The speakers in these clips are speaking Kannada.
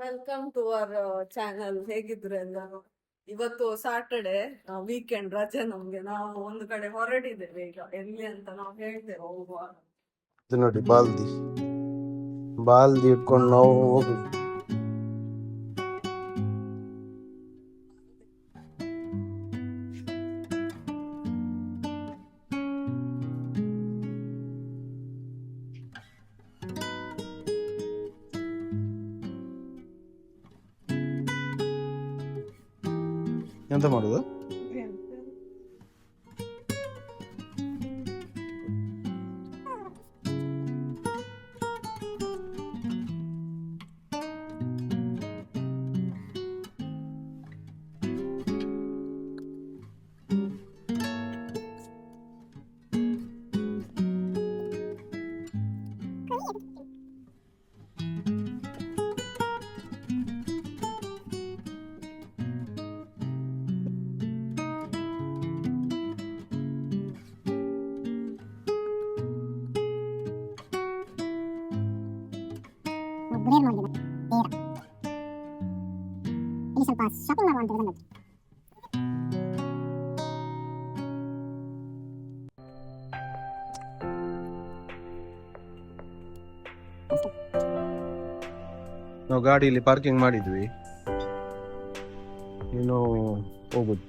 ವೆಲ್ಕಮ್ ಟು ಅವರ್ ಚಾನಲ್ ಹೇಗಿದ್ರು ಎಲ್ಲರೂ? ಇವತ್ತು ಸಾಟರ್ಡೆ ವೀಕೆಂಡ್ ರಜೆ ನಮ್ಗೆ. ನಾವು ಒಂದು ಕಡೆ ಹೊರಟಿದ್ದೇವೆ ಈಗ. ಎಲ್ಲಿ ಅಂತ ನಾವು ಹೇಳ್ತೇವೆ, ಹೋಗುವ. ನೋಡಿ, ಬಾಲ್ದಿ. ಬಾಲ್ದಿ ಇಟ್ಕೊಂಡು ನಾವು ಹೋಗಿ ಮಾಡುದು. ನಾವು ಗಾಡಿಯಲ್ಲಿ ಪಾರ್ಕಿಂಗ್ ಮಾಡಿದ್ವಿ. ಇನ್ನು ಹೋಗುದು.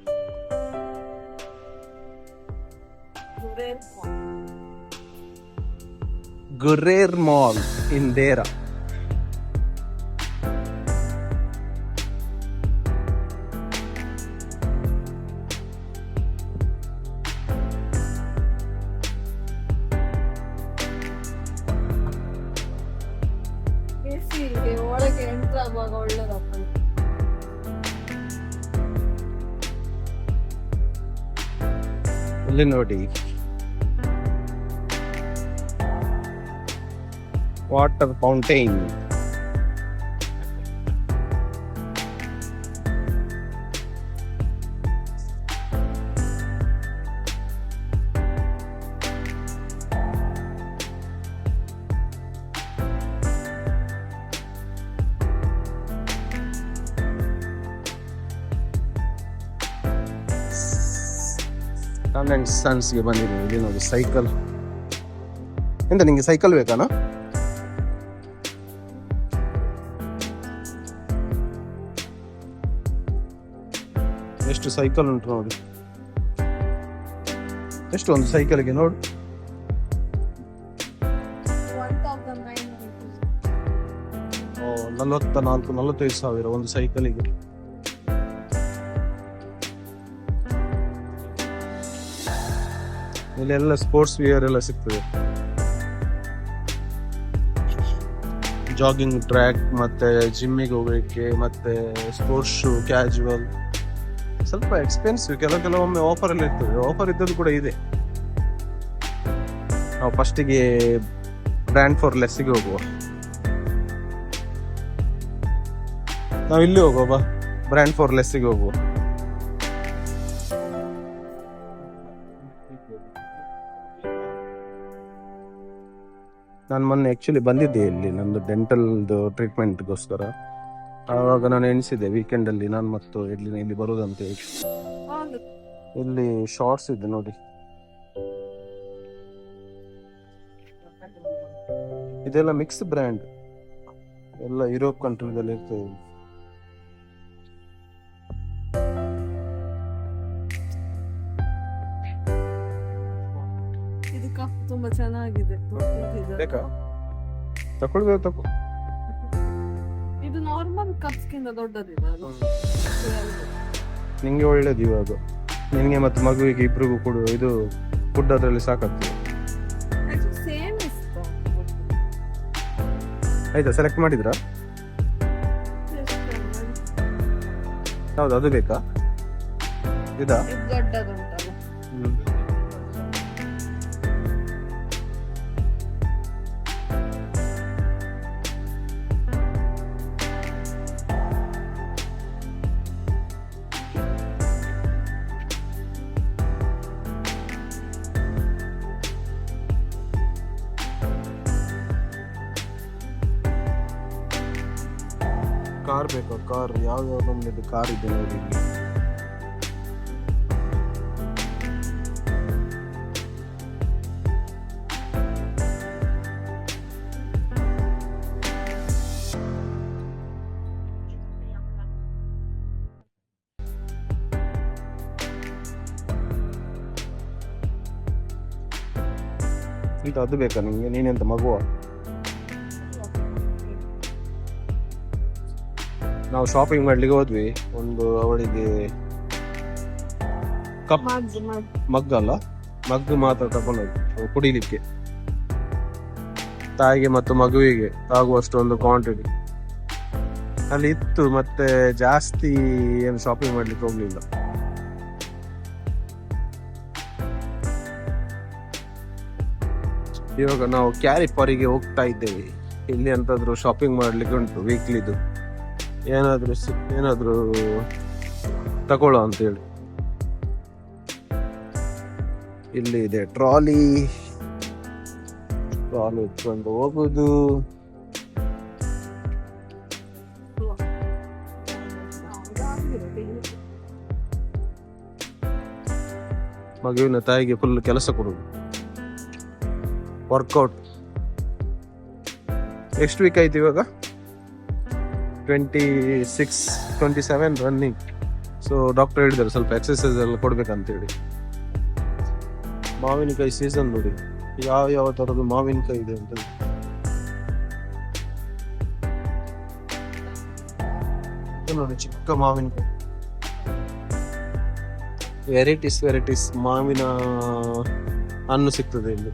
Ghurair mall in Deira. ಇಲ್ಲಿ ನೋಡಿ ವಾಟರ್ ಫೌಂಟೈನ್ ಅಂಡ್ ಸನ್ಸ್ಗೆ ಬಂದಿದ್ದೀವಿ ಇಲ್ಲಿ ನೋಡಿ ಸೈಕಲ್ ಎಂತ ನಿಮಗೆ ಸೈಕಲ್ ಬೇಕಾನಾ ಎಷ್ಟು ಸೈಕಲ್ ಉಂಟು ನೋಡಿ. ಎಷ್ಟು ಒಂದು ಸೈಕಲ್ಗೆ ನೋಡು. ನಲವತ್ತ ನಾಲ್ಕು, ನಲವತ್ತೈದು ಸಾವಿರ ಒಂದು ಸೈಕಲಿಗೆ ಇಲ್ಲೆಲ್ಲ ಸ್ಪೋರ್ಟ್ಸ್ ವಿಯರ್ ಎಲ್ಲ ಸಿಗ್ತದೆ. ಜಾಗಿಂಗ್ ಟ್ರ್ಯಾಕ್ ಮತ್ತೆ ಜಿಮ್ಮಿಗೆ ಹೋಗ್ಲಿಕ್ಕೆ, ಮತ್ತೆ ಸ್ಪೋರ್ಟ್ಸ್ ಶೂ ಕ್ಯಾಜುವಲ್ ಸ್ವಲ್ಪ ಎಕ್ಸ್ಪೆನ್ಸಿವ್ ಕೆಲವು ಕೆಲವೊಮ್ಮೆ ಆಫರ್ ಎಲ್ಲ ಇರ್ತದೆ. ಆಫರ್ ಇದ್ದದ್ದು ಕೂಡ ಇದೆ. ನಾವು ಫಸ್ಟಿಗೆ ಬ್ರ್ಯಾಂಡ್ ಫಾರ್ ಲೆಸ್ಸಿಗೆ ಹೋಗುವ. ನಾವು ಇಲ್ಲಿ ಹೋಗುವ ಬಾ. ಬ್ರ್ಯಾಂಡ್ ಫಾರ್ ಲೆಸ್ಸಿಗೆ ಹೋಗುವ. ನಾನು ಮೊನ್ನೆ ಆ್ಯಕ್ಚುಲಿ ಬಂದಿದ್ದೆ ಇಲ್ಲಿ, ನಂದು ಡೆಂಟಲ್ದು ಟ್ರೀಟ್ಮೆಂಟ್ಗೋಸ್ಕರ ಆವಾಗ ನಾನು ಎಣಿಸಿದೆ ವೀಕೆಂಡಲ್ಲಿ ನಾನು ಮತ್ತು ಇಲ್ಲಿ ಇಲ್ಲಿ ಬರೋದಂತ ಹೇಳಿ. ಇಲ್ಲಿ ಶಾರ್ಟ್ಸ್ ಇದೆ ನೋಡಿ. ಇದೆಲ್ಲ ಮಿಕ್ಸ್ ಬ್ರ್ಯಾಂಡ್ ಎಲ್ಲ ಯುರೋಪ್ ಕಂಟ್ರಿದಲ್ಲಿ ಇರ್ತದೆ ಚೆನ್ನಾಗಿದೆ. ಬೇಕಾ? ತಕೊಳ್ಬೇಕು ತಕೊ. ಇದು ನಾರ್ಮಲ್ ಕಪ್ಸ್ ಗಿಂತ ದೊಡ್ಡದಿದೆ ನಿಮಗೆ ನಿಂಗೆ ಒಳ್ಳೇದು ಇವಾಗ. ನಿನಗೆ ಮತ್ತು ಮಗುವಿಗೆ ಇಬ್ರಿಗೂ ಕೊಡು ಇದು ಫುಡ್ ಅದರಲ್ಲಿ ಸಾಕಾಗ್ತದೆ ಸೇಮ್. ಆಯ್ತಾ ಸೆಲೆಕ್ಟ್ ಮಾಡಿದ್ರಾ? ಹೌದು ಅದು ಬೇಕಾ? ಇದಾ? ಇದು ಕಾರ್ ಬೇಕಾ ಕಾರ್ ಯಾವ ಯಾವ ನಮ್ದು ಕಾರ್ ಇದೆ ನೋಡಿ ಇಲ್ಲಿ ಇದು ಅದು ಬೇಕಾ ನಿಂಗೆ ನೀನೆಂತ ಮಗುವ ನಾವು ಶಾಪಿಂಗ್ ಮಾಡ್ಲಿಕ್ಕೆ ಹೋದ್ವಿ. ಒಂದು ಅವಳಿಗೆ ಕಪ್ ಮಗ್ಗು ಮಗ್ಗು. ಮಗ್ ಅಲ್ಲ? ಮಗ್ ಮಾತ್ರ ತಗೊಂಡೋಗಿ ಕುಡಿಲಿಕ್ಕೆ. ತಾಯಿಗೆ ಮತ್ತು ಮಗುವಿಗೆ ಆಗುವಷ್ಟು ಒಂದು ಕ್ವಾಂಟಿಟಿ ಅಲ್ಲಿ ಇತ್ತು ಮತ್ತೆ ಜಾಸ್ತಿ ಏನು ಶಾಪಿಂಗ್ ಮಾಡ್ಲಿಕ್ಕೆ ಹೋಗ್ಲಿಲ್ಲ. ಇವಾಗ ನಾವು ಕ್ಯಾರಿಪರಿಗೆ ಹೋಗ್ತಾ ಇದ್ದೇವೆ. ಇಲ್ಲಿ ಎಂತಾದ್ರೂ ಶಾಪಿಂಗ್ ಮಾಡ್ಲಿಕ್ಕೆ ಉಂಟು ವೀಕ್ಲಿದು ಏನಾದ್ರೂ ಸಿ- ಏನಾದ್ರೂ ತಗೊಳ್ಳೋ ಅಂತೇಳಿ. ಇಲ್ಲಿ ಇದೆ ಟ್ರಾಲಿ. ಟ್ರಾಲಿ ಇಟ್ಕೊಂಡು ಹೋಗುದು. ಮಗುವಿನ ತಾಯಿಗೆ ಫುಲ್ ಕೆಲಸ ಕೊಡುದು. ವರ್ಕೌಟ್ ಎಷ್ಟು ವೀಕ್ ಆಯ್ತು ಇವಾಗ? Twenty six twenty seven running so doctor ಹೇಳಿದ್ದಾರೆ ಸ್ವಲ್ಪ ಎಕ್ಸಸೈಸ್ ಎಲ್ಲ ಕೊಡ್ಬೇಕಂತೇಳಿ. ಮಾವಿನಕಾಯಿ ಸೀಸನ್ ನೋಡಿ. ಯಾವ ಯಾವ ಥರದ್ದು ಮಾವಿನಕಾಯಿ ಇದೆ ಅಂತ ನೋಡಿ, ಚಿಕ್ಕ ಮಾವಿನಕಾಯಿ. ವೆರೈಟೀಸ್ ವೆರೈಟೀಸ್ ಮಾವಿನ ಹಣ್ಣು ಸಿಗ್ತದೆ ಇಲ್ಲಿ.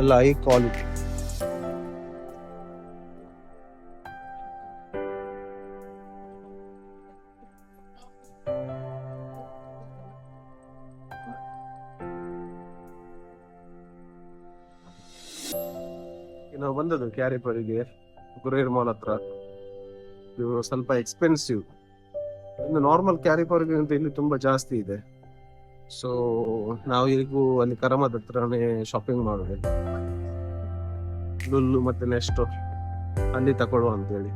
ಎಲ್ಲ ಹೈ ಕ್ವಾಲಿಟಿ ಬಂದದ್ದು ಕ್ಯಾರಿಪರಿಗೆ ಗುರೇರ್ ಮಾಲ್ ಹತ್ರ. ಇದು ಸ್ವಲ್ಪ ಎಕ್ಸ್ಪೆನ್ಸಿವ್ ಇನ್ನು ನಾರ್ಮಲ್ ಕ್ಯಾರಿಪರ್ಗಿಂತ ಇಲ್ಲಿ ತುಂಬಾ ಜಾಸ್ತಿ ಇದೆ. ಸೊ ನಾವು ಈಗೂ ಅಲ್ಲಿ ಕರಮದ ಹತ್ರನೇ ಶಾಪಿಂಗ್ ಮಾಡೋದು ಲುಲ್ಲು ಮತ್ತೆ ನೆಕ್ಸ್ಟ್ ಅಲ್ಲಿ ತಗೊಳ್ಳುವ ಅಂತೇಳಿ.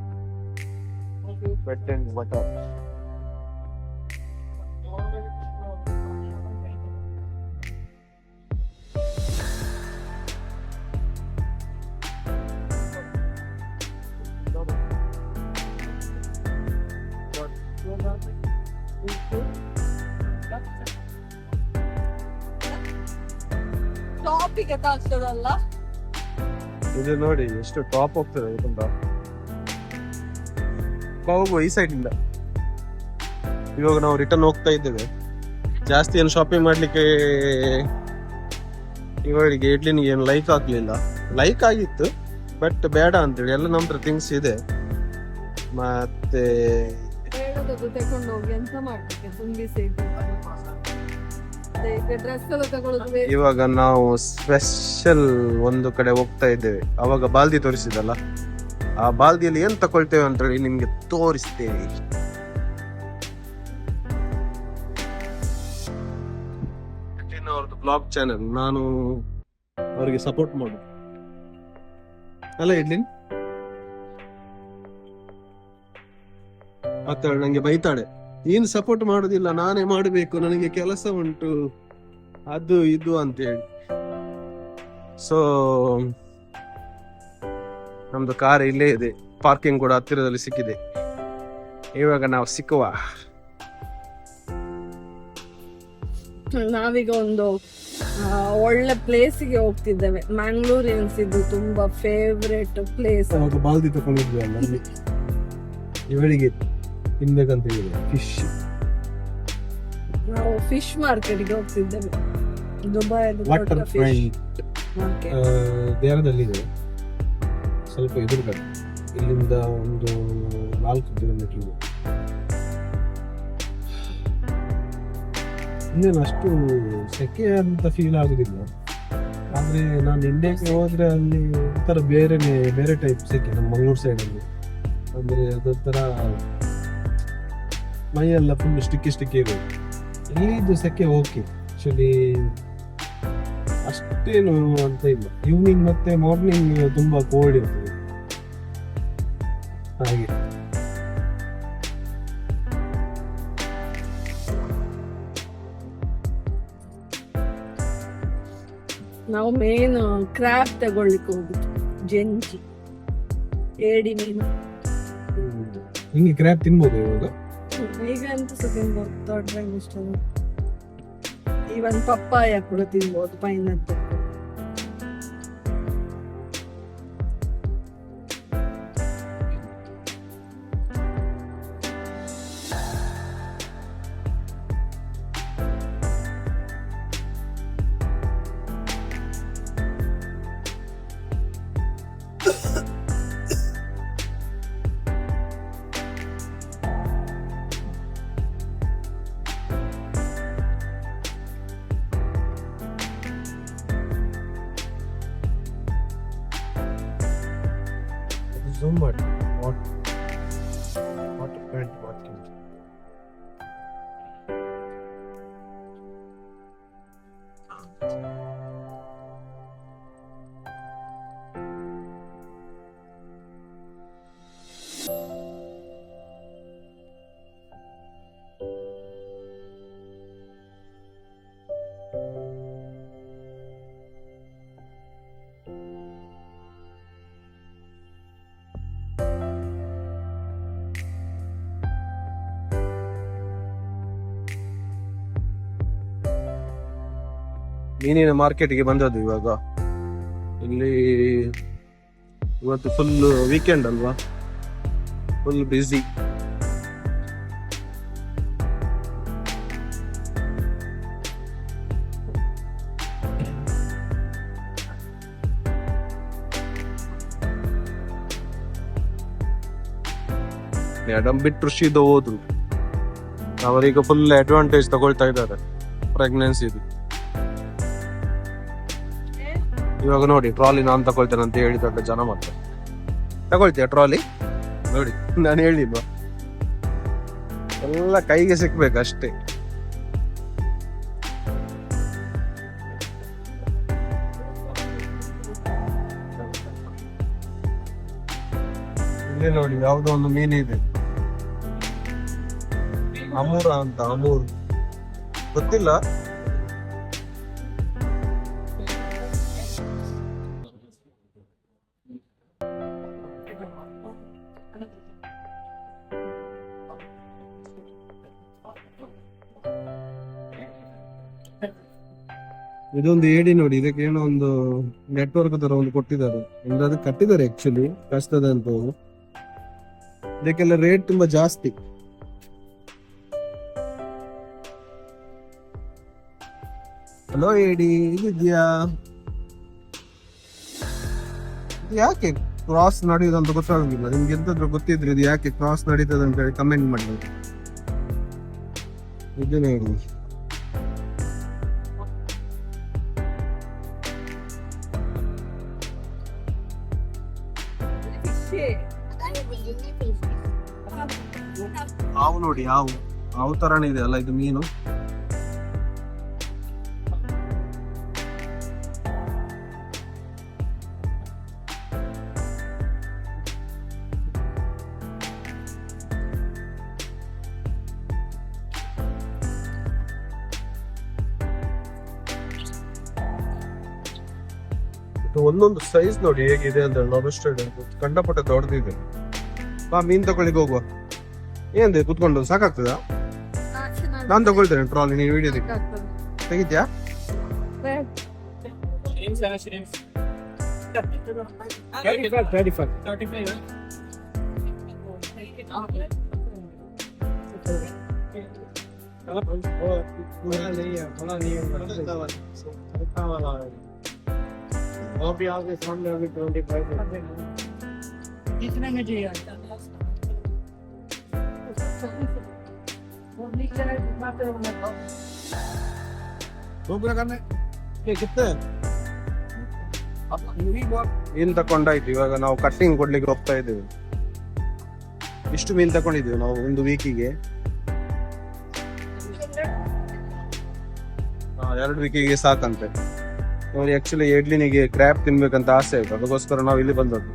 ಬೆಟ್ ಬಟರ್ ತಾಗ್ತದಲ್ಲ ಇದು ನೋಡಿ ಎಷ್ಟು ಟಾಪ್ ಹೋಗ್ತದೆ ಇದರಿಂದ ಹೋಗುವ ಈ ಸೈಡ್ ಇಂದ. ಇವಾಗ ನಾವು ರಿಟರ್ನ್ ಹೋಗ್ತಾ ಇದ್ದೇವೆ. ಜಾಸ್ತಿ ಏನು ಶಾಪಿಂಗ್ ಮಾಡ್ಲಿಕ್ಕೆ ಇವಳಿಗೆ ಇಡ್ಲಿನಿಗೆ ಏನು ಲೈಕ್ ಆಗ್ಲಿಲ್ಲ. ಲೈಕ್ ಆಗಿತ್ತು ಬಟ್ ಬೇಡ ಅಂತೇಳಿ. ಎಲ್ಲ ನಮ್ಮ ಹತ್ರ ಥಿಂಗ್ಸ್ ಇದೆ. ಮತ್ತೆ ಇವಾಗ ನಾವು ಸ್ಪೆಷಲ್ ಒಂದು ಕಡೆ ಹೋಗ್ತಾ ಇದ್ದೇವೆ. ಅವಾಗ ಬಾಲ್ದಿ ತೋರಿಸಿದಲ್ಲ ಆ ಬಾಲ್ದಿಯಲ್ಲಿ ಏನ್ ತಕೊಳ್ತೇವೆ ಅಂತ ಹೇಳಿ ನಿಮ್ಗೆ ತೋರಿಸ್ತೇವೆ ಅವ್ರದ್ದು ಬ್ಲಾಗ್ ಚಾನೆಲ್ ನಾನು ಅವರಿಗೆ ಸಪೋರ್ಟ್ ಮಾಡು ಅಲ್ಲ, ಇಡ್ಲಿನ್? ಮತ್ತೆ ನಂಗೆ ಬೈತಾಳೆ. ನೀನು ಸಪೋರ್ಟ್ ಮಾಡುದಿಲ್ಲ ನಾನೇ ಮಾಡಬೇಕು ನನಗೆ ಕೆಲಸ ಉಂಟು. ಅದು ಇದು ಅಂತ ಹೇಳಿ ಸೊ ನಮ್ದು ಕಾರ್ ಇಲ್ಲೇ ಇದೆ. ಪಾರ್ಕಿಂಗ್ ಕೂಡ ಹತ್ತಿರದಲ್ಲಿ ಸಿಕ್ಕಿದೆ. ಇವಾಗ ನಾವು ಸಿಕ್ಕುವ. ನಾವೀಗ ಒಂದು ಒಳ್ಳೆ ಪ್ಲೇಸಿಗೆ ಹೋಗ್ತಿದ್ದೇವೆ. ಮ್ಯಾಂಗ್ಳೂರಿಯನ್ಸ್ ಇದು ತುಂಬಾ ಫೇವ್ರೆಟ್ ಪ್ಲೇಸ್ ಬಾಲ್ದಿ ತಗೊಂಡಿದ್ವಿ ಇವಳಿಗೆ ತಿನ್ಬೇಕಂತ ಹೇಳಿದೆ ಫಿಶ್ ನಾವು ಫಿಶ್ ಮಾರ್ಕೆಟ್ಗೆ ಹೋಗ್ತಿದ್ದೇವೆ. ವಾಟರ್ ಫ್ರಂಟ್ ಮಾರ್ಕೆಟ್ ದೇರದಲ್ಲಿದೆ ಸ್ವಲ್ಪ ಎದುರುಗಡೆ. ಇಲ್ಲಿಂದ ಒಂದು ನಾಲ್ಕು ಕಿಲೋಮೀಟರ್ ಇನ್ನೇನು ಅಷ್ಟು ಸೆಕೆ ಅಂತ ಫೀಲ್ ಆಗುದಿಲ್ಲ. ಆದ್ರೆ ನಾನು ಇಂಡಿಯಾಕ್ಕೆ ಹೋದ್ರೆ ಅಲ್ಲಿ ಒಂಥರ ಬೇರೆನೆ ಬೇರೆ ಟೈಪ್ ಸೆಕೆ ನಮ್ಮ ಮಂಗ್ಳೂರು ಸೈಡಲ್ಲಿ ಅಂದ್ರೆ ಅದೊಂಥರ ಮೈಯೆಲ್ಲ ಫುಲ್ ಸ್ಟಿಕ್ಕಿ ಸ್ಟಿಕ್ಕಿ ಇರೋದು ಈ ದಿವಸಕ್ಕೆ ಓಕೆ ಆ್ಯಕ್ಚುಲಿ ಅಷ್ಟೇನು ಅಂತ ಇಲ್ಲ. ಈವ್ನಿಂಗ್ ಮತ್ತೆ ಮಾರ್ನಿಂಗ್ ತುಂಬ ಕೋಲ್ಡ್ ಇರ್ತದೆ. ಹಾಗೆ. ನಾವು ಮೇನ್ ಕ್ರಾಪ್ ತಗೊಳ್ಳಿಕ್ಕೆ ಹೋಗುದು ಜೆಂಜಿ ಏಡಿ ಮೀನು. ಹಿಂಗೆ ಕ್ರ್ಯಾಬ್ ತಿನ್ಬೋದು ಇವಾಗ? ಈಗ ಸಹ ತಿನ್ಬೋದು ದೊಡ್ಡ ಇಷ್ಟ ಈವನ್ ಪಪ್ಪಾಯ ಕೂಡ ತಿನ್ಬೋದು ಪೈನ್ ಝೂಮ್ ಮೀನಿನ ಮಾರ್ಕೆಟ್ಗೆ ಬಂದದ್ದು ಇವಾಗ? ಇಲ್ಲಿ ಇವತ್ತು ಫುಲ್ ವೀಕೆಂಡ್ ಅಲ್ವಾ? ಫುಲ್ ಬ್ಯುಸಿ ಮೇಡಮ್ ಬಿಟ್ಟು ಋಷಿದ ಹೋದ್ರು ಅವರೀಗ ಫುಲ್ ಅಡ್ವಾಂಟೇಜ್ ತಗೊಳ್ತಾ ಇದ್ದಾರೆ. ಪ್ರೆಗ್ನೆನ್ಸಿದು ಇವಾಗ ನೋಡಿ ಟ್ರಾಲಿ ನಾನು ತಗೊಳ್ತೇನೆ ಅಂತ ಹೇಳಿ ದೊಡ್ಡ ಜನ ಮತ್ತೆ ತಗೊಳ್ತೀಯ ಟ್ರಾಲಿ ನೋಡಿ, ನಾನು ಹೇಳಿಲ್ವಾ? ಎಲ್ಲ ಕೈಗೆ ಸಿಕ್ಬೇಕು ಅಷ್ಟೇ. ಇಲ್ಲಿ ನೋಡಿ, ಯಾವುದೋ ಒಂದು ಮೀನಿದೆ ಅಮೂರ ಅಂತ, ಅಮೂರ್. ಗೊತ್ತಿಲ್ಲ. ಇದೊಂದು ಏಡಿ ನೋಡಿ, ಇದಕ್ಕೆ ಏನೋ ಒಂದು ನೆಟ್ವರ್ಕ್ ತರ ಒಂದು ಕೊಟ್ಟಿದ್ದಾರೆ. ಅಂದ್ರೆ ಅದು ಕಟ್ಟಿದ್ದಾರೆ ಆಕ್ಚುಲಿ ಕಷ್ಟದ ಅಂತ. ಇದಕ್ಕೆಲ್ಲ ರೇಟ್ ತುಂಬಾ ಜಾಸ್ತಿ. ಹಲೋ ಏಡಿ ಇದಿದ್ಯಾ? ಇದು ಯಾಕೆ ಕ್ರಾಸ್ ನಡೆಯುದು ಅಂತ ನಿಮ್ಗೆ ಎಂತಾದ್ರೂ ಗೊತ್ತಿದ್ರೆ ಇದು ಯಾಕೆ ಕ್ರಾಸ್ ನಡೀತದೆ ಅಂತ ಹೇಳಿ ಕಮೆಂಟ್ ಮಾಡಿ. ಇದು ಹಾವು ನೋಡಿ, ಹಾವು. ಹಾವು ತರಾನೇ ಇದೆ ಅಲ್ಲ ಇದು ಮೀನು? ಒಂದೊಂದು ಸೈಜ್ ನೋಡಿ ಹೇಗಿದೆ ಅಂತ. ಲಾಬಸ್ಟರ್ ಕಂಡಪಟ್ಟೆ ದೊಡ್ಡದಿದೆ. ಬಾ, ಮೀನ್ ತಗೊಳ್ಳಿಗೆ ಹೋಗುವ. ಏನ್ರಿ ಕುತ್ಕೊಂಡು ಸಾಕಾಗ್ತದ ನಾನು ತಗೊಳ್ತೇನೆ ಟ್ರಾಲಿ ನೀವು ವಿಡಿಯೋ ತೆಗಿದ್ಯಾ ఓపీ ఆఫీస్ ట్వంటీ ఫైవ్ ಮೀನ್ ತಕೊಂಡಾಯ್ತು ಇವಾಗ ನಾವು ಕಟ್ಟಿಂಗ್ ಕೊಡ್ಲಿಕ್ಕೆ ಹೋಗ್ತಾ ಇದ್ದೇವೆ. ಇಷ್ಟು ಮೀನ್ ತಕೊಂಡಿದ್ದೇವೆ ನಾವು ಒಂದು ವೀಕಿಗೆ ಎರಡು ವೀಕಿಗೆ ಸಾಕಂತೆ. ಅವ್ರಿಗೆ ಆಕ್ಚುಲಿ ಎಡ್ಲಿನಿಗೆ ಕ್ರ್ಯಾಪ್ ತಿನ್ಬೇಕಂತ ಆಸೆ ಆಯ್ತು ಅದಕ್ಕೋಸ್ಕರ ನಾವು ಇಲ್ಲಿ ಬಂದದ್ದು.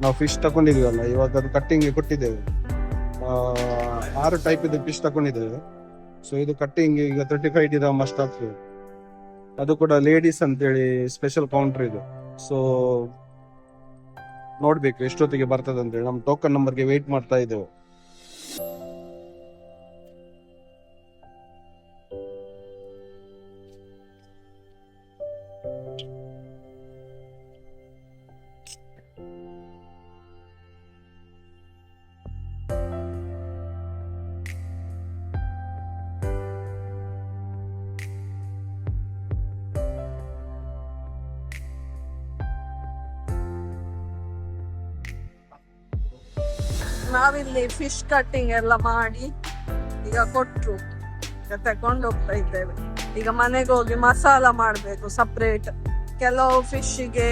ನಾವು ಫಿಶ್ ತಗೊಂಡಿದ್ವಲ್ಲ ಇವಾಗ ಅದು ಕಟ್ಟಿಂಗ್ ಕೊಟ್ಟಿದ್ದೇವೆ. ಆರು ಟೈಪ್ ಇದು ಪಿಸ್ ತಗೊಂಡಿದ್ದೇವೆ. ಸೊ ಇದು ಕಟ್ಟಿಂಗ್ ಈಗ ತರ್ಟಿ ಫೈವ್ ದಿರಮ್ ಮಸ್ಟ್ ಆಗ್ತದೆ. ಅದು ಕೂಡ ಲೇಡೀಸ್ ಅಂತೇಳಿ ಸ್ಪೆಷಲ್ ಕೌಂಟರ್ ಇದು. ಸೊ ನೋಡ್ಬೇಕು ಎಷ್ಟೊತ್ತಿಗೆ ಬರ್ತದೆ ಅಂತೇಳಿ. ನಮ್ಮ ಟೋಕನ್ ನಂಬರ್ಗೆ ವೇಟ್ ಮಾಡ್ತಾ ಇದ್ದೇವೆ. ನಾವಿಲ್ಲಿ ಫಿಶ್ ಕಟ್ಟಿಂಗ್ ಎಲ್ಲ ಮಾಡಿ ಈಗ ಕೊಟ್ಟರು ತಕೊಂಡು ಹೋಗ್ತಾ ಇದ್ದೇವೆ. ಈಗ ಮನೆಗೆ ಹೋಗಿ ಮಸಾಲ ಮಾಡಬೇಕು ಸಪ್ರೇಟ್ ಕೆಲವು ಫಿಶ್ಗೆ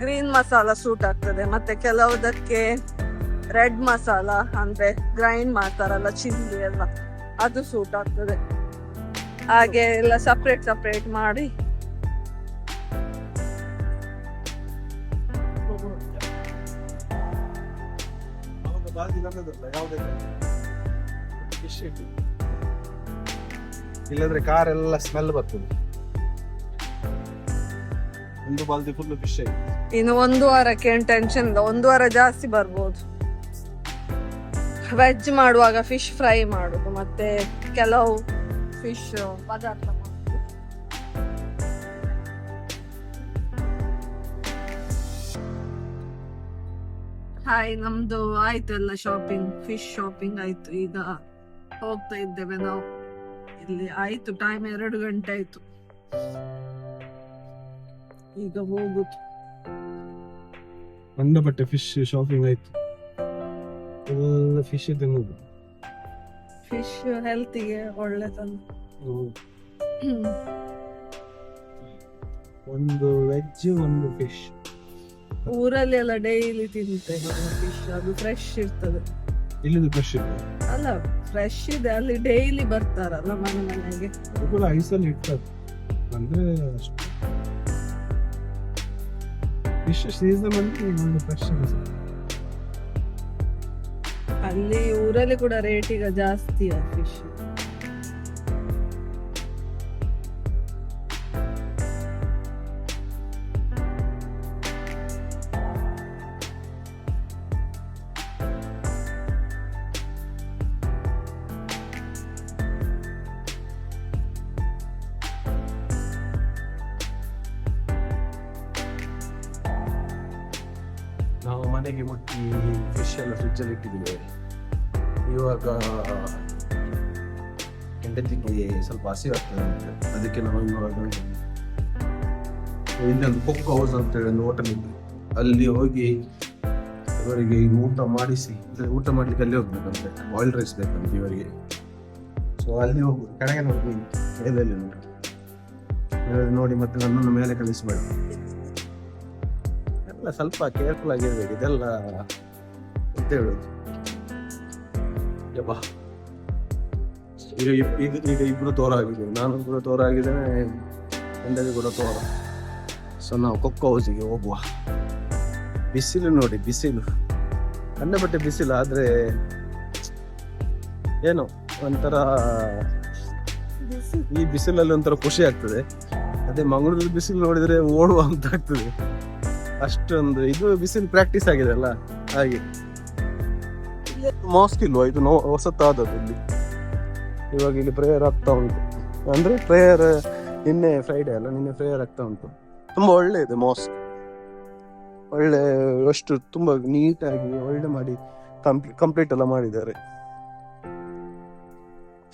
ಗ್ರೀನ್ ಮಸಾಲ ಸೂಟ್ ಆಗ್ತದೆ, ಮತ್ತೆ ಕೆಲವುದಕ್ಕೆ ರೆಡ್ ಮಸಾಲ, ಅಂದ್ರೆ ಗ್ರೈಂಡ್ ಮಾಡ್ತಾರಲ್ಲ, ಚಿಲ್ಲಿ ಎಲ್ಲ, ಅದು ಸೂಟ್ ಆಗ್ತದೆ. ಹಾಗೆ ಎಲ್ಲ ಸಪ್ರೇಟ್ ಸಪ್ರೇಟ್ ಮಾಡಿ ಇಲ್ಲಂದ್ರೆ ಕಾರ್ ಎಲ್ಲ ಸ್ಮೆಲ್ ಬರ್ತದೆ. ಒಂದು ಬಾಲ್ದಿ ಫುಲ್ ಫಿಶ್ ಇನ್ನು ಒಂದು ವಾರಕ್ಕೆ ಏನ್ ಟೆನ್ಷನ್ ಇಲ್ಲ. ಒಂದು ವಾರ ಜಾಸ್ತಿ ಬರ್ಬೋದು. ವೆಜ್ ಮಾಡುವಾಗ ಫಿಶ್ ಫ್ರೈ ಮಾಡುದು, ಮತ್ತೆ ಕೆಲವು ಫಿಶ್ ಪದಾರ್ಥ. ಹಾಯ್ ನಮ್ದು ಆಯ್ತು ಎಲ್ಲ ಶಾಪಿಂಗ್ ಫಿಶ್ ಶಾಪಿಂಗ್ ಆಯ್ತು. ಈಗ ಹೋಗ್ತಾ ಇದ್ದೇವೆ ನಾವು. ಇಲ್ಲಿ ಆಯ್ತು ಟೈಮ್ ಎರಡು ಗಂಟೆ ಆಯ್ತು. ಈಗ ಹೋಗುದು ಕಂಡಪಟ್ಟೆ ಫಿಶ್ ಶಾಪಿಂಗ್ ಆಯ್ತು. ಎಲ್ಲ ಫಿಶ್ ತಿನ್ನೋದು ಫಿಶ್ ಹೆಲ್ತಿಗೆ ಒಳ್ಳೆದಂತ ಒಂದು ವೆಜ್ ಒಂದು ಫಿಶ್ ಊರಲ್ಲಿ ಎಲ್ಲ ಡೈಲಿ ತಿಂತೇವೆ ಫಿಶ್ ಅದು ಫ್ರೆಶ್ ಇರ್ತದೆ. ಇಲ್ಲಿದು ಫ್ರೆಶ್ ಇದೆ? ಅಲ್ಲ ಫ್ರೆಶ್ ಇದೆ ಅಲ್ಲಿ ಡೈಲಿ ಬರ್ತಾರಲ್ಲ ಮನೆ ಮನೆಗೆ. ಅದು ಕೂಡ ಐಸಲ್ಲಿ ಇರ್ತದೆ. ಅಂದ್ರೆ ಫಿಶ್ ಸೀಸನ್ ಅಲ್ಲಿ ಒಂದು ಫ್ರೆಶ್ ಅಲ್ಲಿ ಊರಲ್ಲಿ ಕೂಡ ರೇಟ್ ಈಗ ಜಾಸ್ತಿ ಫಿಶ್ ಅಲ್ಲಿ ಇವಾಗ, ಹೆಂಡತಿಗೆ ಸ್ವಲ್ಪ ಹಸಿ ಆಗ್ತದೆ ಅದಕ್ಕೆ ನಾವು ಇವಾಗ ಇನ್ನೊಂದು ಕೊಕ್ ಹೌಸ್ ಅಂತೇಳಿ ಒಂದು ಹೋಟೆಲ್ ಇದೆ. ಅಲ್ಲಿ ಹೋಗಿ ಇವರಿಗೆ ಊಟ ಮಾಡಿಸಿ ಊಟ ಮಾಡ್ಲಿಕ್ಕೆ ಅಲ್ಲಿ ಹೋಗ್ಬೇಕಂತೆ. ಆಯಿಲ್ ರೈಸ್ ಬೇಕಂತೆ ಇವರಿಗೆ. ಸೊ ಅಲ್ಲಿ ಹೋಗಿ ಕೆಳಗೆ ನೋಡಿ ಮೇಲಲ್ಲಿ ನೋಡಿ ನೋಡಿ, ಮತ್ತೆ ನನ್ನನ್ನು ಮೇಲೆ ಕಳಿಸಬೇಡ. ಎಲ್ಲ ಸ್ವಲ್ಪ ಕೇರ್ಫುಲ್ ಆಗಿರ್ಬೇಕು ಇದೆಲ್ಲ ಅಂತ ಹೇಳುದು. ಯಬ್ಬಾ ಈಗ ಈಗ ಈಗ ಇಬ್ಬರು ತೋರ ಆಗಿದ್ದೇವೆ. ನಾನು ಕೂಡ ತೋರ ಆಗಿದ್ದೇನೆ ಹೆಂಡತಿ ಕೂಡ ತೋರ. ಸೊ ನಾವು ಕೊಕ್ಕೋ ಹೌಸಿಗೆ ಹೋಗುವ. ಬಿಸಿಲು ನೋಡಿ ಬಿಸಿಲು. ಕಂಡಪಟ್ಟೆ ಬಿಸಿಲು ಆದರೆ ಏನೋ ಒಂಥರ ಈ ಬಿಸಿಲಲ್ಲಿ ಒಂಥರ ಖುಷಿ ಆಗ್ತದೆ. ಅದೇ ಮಂಗಳೂರಲ್ಲಿ ಬಿಸಿಲು ನೋಡಿದ್ರೆ ಓಡುವ ಅಂತ ಆಗ್ತದೆ. ಅಷ್ಟೊಂದು ಇದು ಬಿಸಿಲು ಪ್ರಾಕ್ಟೀಸ್ ಆಗಿದೆ ಅಲ್ಲ? ಹಾಗೆ. ಮಾಸ್ಕ್ ಇಲ್ವಾ? ಇದು ನೋ ಹೊಸತಾದದ್ದು ಇಲ್ಲಿ. ಇವಾಗ ಇಲ್ಲಿ ಪ್ರೇಯರ್ ಆಗ್ತಾ ಉಂಟು. ಅಂದ್ರೆ ಪ್ರೇಯರ್ ನಿನ್ನೆ ಫ್ರೈಡೆ ಅಲ್ಲ ನಿನ್ನೆ ಪ್ರೇಯರ್ ಆಗ್ತಾ ಉಂಟು. ತುಂಬಾ ಒಳ್ಳೆ ಇದೆ ಮಾಸ್ಕ್ ಒಳ್ಳೆ ಅಷ್ಟು ತುಂಬಾ ನೀಟಾಗಿ ಒಳ್ಳೆ ಮಾಡಿ ಕಂಪ್ಲೀಟ್ ಕಂಪ್ಲೀಟ್ ಎಲ್ಲ ಮಾಡಿದ್ದಾರೆ.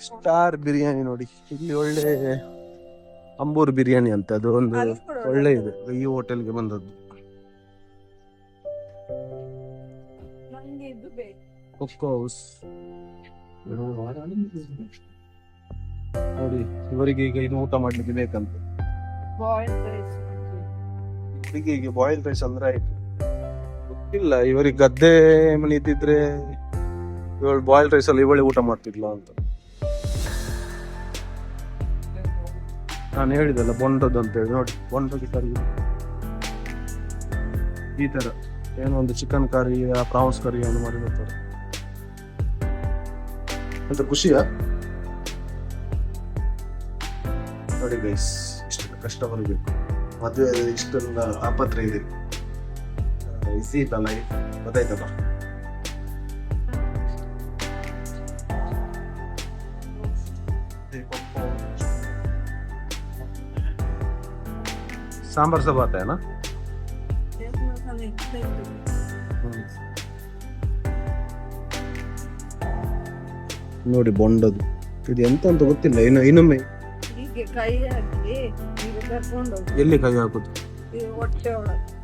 ಸ್ಟಾರ್ ಬಿರಿಯಾನಿ ನೋಡಿ. ಇಲ್ಲಿ ಒಳ್ಳೆ ಅಂಬೂರ್ ಬಿರಿಯಾನಿ ಅಂತ ಅದು ಒಂದು ಒಳ್ಳೆ ಇದೆ. ಈ ಹೋಟೆಲ್ಗೆ ಬಂದದ್ದು. ಬೇಕು course ಹೌಸ್ ನೋಡಿ ಇವರಿಗೆ ಈಗ ಇದು ಊಟ ಮಾಡ್ಲಿಕ್ಕೆ ಬೇಕಂತ. ಬಾಯ್ಲ್ ರೈಸ್ ಇವರಿಗೆ ಈಗ ಬಾಯ್ಲ್ ರೈಸ್ ಅಂದ್ರೆ ಆಯ್ತು. ಗೊತ್ತಿಲ್ಲ ಇವರಿಗೆ ಗದ್ದೆ ಮನೆ ಇದ್ದಿದ್ರೆ ಇವಳು ಬಾಯ್ಲ್ ರೈಸ್ ಅಲ್ಲಿ ಇವಳಿ ಊಟ ಮಾಡ್ತಿದ್ಲ ಅಂತ. ನಾನು ಹೇಳಿದಲ್ಲ ಬೊಂಡದ್ದು ಅಂತೇಳಿ ನೋಡಿ ಬೊಂಡದ ಕರಿ ಈ ತರ. ಏನೋ ಒಂದು ಚಿಕನ್ ಕರಿ ಪ್ರಾನ್ಸ್ ಕರಿ ಅನ್ನು ಮಾಡಿ ಬರ್ತಾರೆ ಅಂತ ಖುಷಿಯ? ನೋಡಿ ಗೈಸ್ ಇಷ್ಟು ಕಷ್ಟ ಬರಬೇಕು. ಮದುವೆ ಇಷ್ಟೊಂದು ತಾಪತ್ರ ಇದೆ. ಈಸಿ ಇಲ್ಲ ಲೈಫ್ ಗೊತ್ತಾಯ್ತಲ್ಲ? ಸಾಂಬಾರ್ ಸಹ ನೋಡಿ ಬೊಂಡದು. ಇದು ಎಂತ ಅಂತ ಗೊತ್ತಿಲ್ಲ ಇನ್ನು ಇನ್ನೊಮ್ಮೆ. ಹೀಗೆ ಕೈ ಹಾಕಿ ಈಗ ಕರ್ಕೊಂಡು ಹೋಗಿ. ಎಲ್ಲಿ ಕೈ ಹಾಕುದು? ಈ ಹೊಟ್ಟೆ ಒಳಗೆ.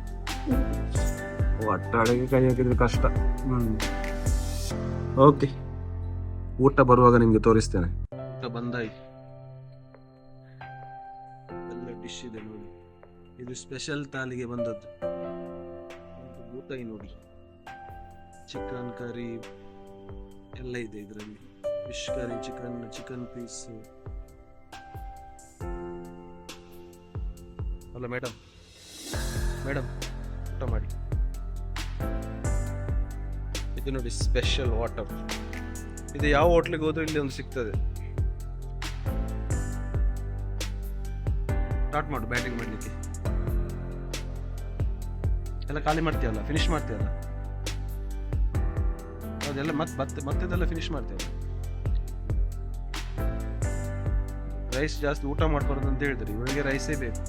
ಒಟ್ಟಾಡೆಗೆ ಕೈ ಹಾಕಿದ್ರೆ ಕಷ್ಟ. ಹ್ಮ್. ಓಕೆ ಊಟ ಬರುವಾಗ ನಿಮ್ಗೆ ತೋರಿಸ್ತೇನೆ. ಊಟ ಬಂದಾಯ್ತು. ಎಲ್ಲ ಡಿಶ್ ಇದೆ ನೋಡಿ. ಇದು ಸ್ಪೆಷಲ್ ತಾಲಿಗೆ ಬಂದದ್ದು. ಊಟ ನೋಡಿ. ಚಿಕನ್ ಕರಿ ಎಲ್ಲ ಇದೆ ಇದರಲ್ಲಿ. Fish curry chicken chicken piece ಅಲ್ಲ ಮೇಡಮ್ ಮೇಡಮ್ ಊಟ ಮಾಡಿ ಇದು ನೋಡಿ ಸ್ಪೆಷಲ್ ವಾಟರ್ ಇದು ಯಾವ ಹೋಟ್ಲಿಗೆ ಹೋದ್ರೂ ಇಲ್ಲಿ ಒಂದು ಸಿಗ್ತದೆ. ಸ್ಟಾರ್ಟ್ ಮಾಡು ಬ್ಯಾಟಿಂಗ್ ಮಾಡಲಿಕ್ಕೆ. ಎಲ್ಲ ಖಾಲಿ ಮಾಡ್ತೀಯಲ್ಲ ಫಿನಿಶ್ ಮಾಡ್ತೀಯಲ್ಲ? ಅದೆಲ್ಲ ಮತ್ತೆ ಮತ್ತೆ ಮತ್ತೆದೆಲ್ಲ ಫಿನಿಶ್ ಮಾಡ್ತೀಯಲ್ಲ? ರೈಸ್ ಜಾಸ್ತಿ ಊಟ ಮಾಡಬಾರ್ದು ಅಂತ ಹೇಳಿದ್ರಿ. ಇವಳಿಗೆ ರೈಸೇ ಬೇಕು.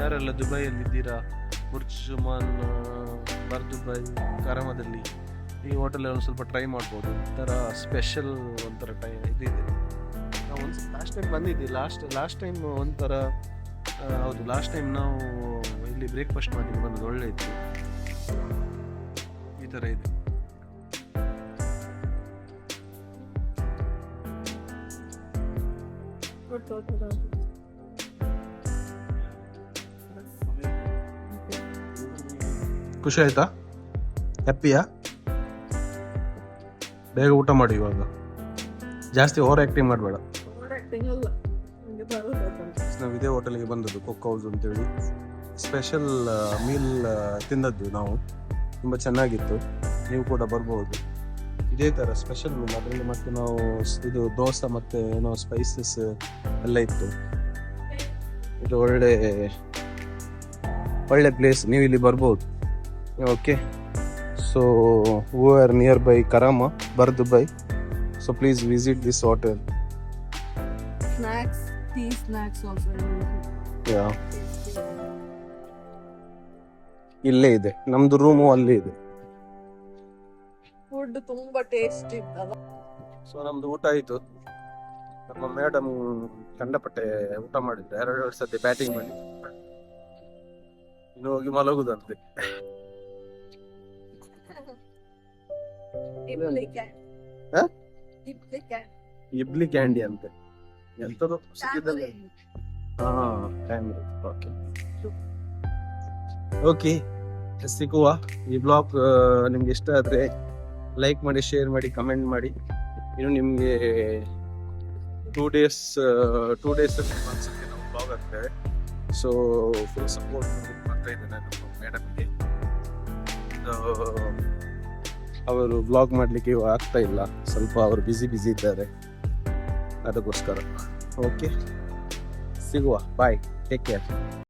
ಯಾರೆಲ್ಲ ದುಬೈಯಲ್ಲಿ ಇದ್ದೀರಾ ಬುರ್ಜುಮಾನ್ ಬರ್ ದುಬೈ ಕರಾಮದಲ್ಲಿ. ಈ ಹೋಟೆಲ್ ಒಂದು ಸ್ವಲ್ಪ ಟ್ರೈ ಮಾಡ್ಬೋದು. ಒಂಥರ ಸ್ಪೆಷಲ್ ಒಂಥರ ಟೈ ಇದಿದೆ ನಾವು ಒಂದು ಲಾಸ್ಟ್ ಟೈಮ್ ಬಂದಿದ್ದೀವಿ ಲಾಸ್ಟ್ ಲಾಸ್ಟ್ ಟೈಮ್ ಒಂಥರ ಹೌದು ಲಾಸ್ಟ್ ಟೈಮ್ ನಾವು ಇಲ್ಲಿ ಬ್ರೇಕ್ಫಾಸ್ಟ್ ಮಾಡಿ ಬಂದದ್ದು ಒಳ್ಳೆ ಇತ್ತು ಈ ಥರ ಇದೆ. ಖುಷಿ ಆಯ್ತಾ? ಹ್ಯಾಪಿಯಾ? ಬೇಗ ಊಟ ಮಾಡಿ ಇವಾಗ. ಜಾಸ್ತಿ ಓವರ್ ಆ್ಯಕ್ಟಿಂಗ್ ಮಾಡಬೇಡ. ನಾವು ಇದೇ ಹೋಟೆಲ್ಗೆ ಬಂದದ್ದು ಕುಕ್ ಹೌಸ್ ಅಂತೇಳಿ. ಸ್ಪೆಷಲ್ ಮೀಲ್ ತಿಂದದ್ದು ನಾವು. ತುಂಬ ಚೆನ್ನಾಗಿತ್ತು. ನೀವು ಕೂಡ ಬರ್ಬೋದು. ಇದೇ ಥರ ಸ್ಪೆಷಲ್ ಮೀಲ್. ಅದರಲ್ಲಿ ಮತ್ತೆ ನಾವು ಇದು ದೋಸೆ ಮತ್ತು ಏನೋ ಸ್ಪೈಸಸ್ ಎಲ್ಲ ಇತ್ತು. ಇದು ಒಳ್ಳೆ ಒಳ್ಳೆ ಪ್ಲೇಸ್ ನೀವು ಇಲ್ಲಿ ಬರ್ಬೋದು. Okay so who are nearby Karama Bur Dubai so please visit this hotel snacks yeah ಇಲ್ಲೇ ಇದೆ. ನಮ್ದು ರೂಮು ಅಲ್ಲೇ ಇದೆ. ಫುಡ್ ತುಂಬಾ ಟೇಸ್ಟ್ ಇತ್ತಲ್ಲ. ಸೊ ನಮ್ದು ಊಟ ಆಯ್ತು. ನಮ್ಮ ಮೇಡಮ್ ಕಂಡಪಟ್ಟೆ ಊಟ ಮಾಡಿದ್ರು. ಎರಡು ಎರಡು ಸತಿ ಬ್ಯಾಟಿಂಗ್ ಮಾಡಿ. ಇನ್ನು ಹೋಗಿ ಮಲಗುದಂತೆ. ಹ? ಇಬ್ಲಿ ಕ್ಯಾಂಡಿ ಅಂತೆ. ಎಂತದು ಸಿಕ್ಕಿದ್ದಲ್ಲ ಹಾ ಓಕೆ ಓಕೆ ಸಿಗುವ ಈ ಬ್ಲಾಗ್ ನಿಮ್ಗೆ ಇಷ್ಟ ಆದರೆ ಲೈಕ್ ಮಾಡಿ ಶೇರ್ ಮಾಡಿ ಕಮೆಂಟ್ ಮಾಡಿ. ಇನ್ನು ನಿಮಗೆ ಟೂ ಡೇಸ್ ಟೂ ಡೇಸ್ ಅನ್ಸುತ್ತೆ ನಾವು ಬ್ಲಾಗ್ ಆಗ್ತೇವೆ ಸೊ ಫುಲ್ ಸಪೋರ್ಟ್ ಮಾಡ್ತಾ ಇದ್ದೇನೆ ನಮ್ಮ ಮೇಡಮ್ಗೆ ಅವರು ಬ್ಲಾಗ್ ಮಾಡಲಿಕ್ಕೆ ಆಗ್ತಾ ಇಲ್ಲ. ಸ್ವಲ್ಪ ಅವರು ಬ್ಯುಸಿ ಬ್ಯುಸಿ ಇದ್ದಾರೆ. ಅದಕ್ಕೋಸ್ಕರ. ಓಕೆ ಸಿಗುವ. Bye take care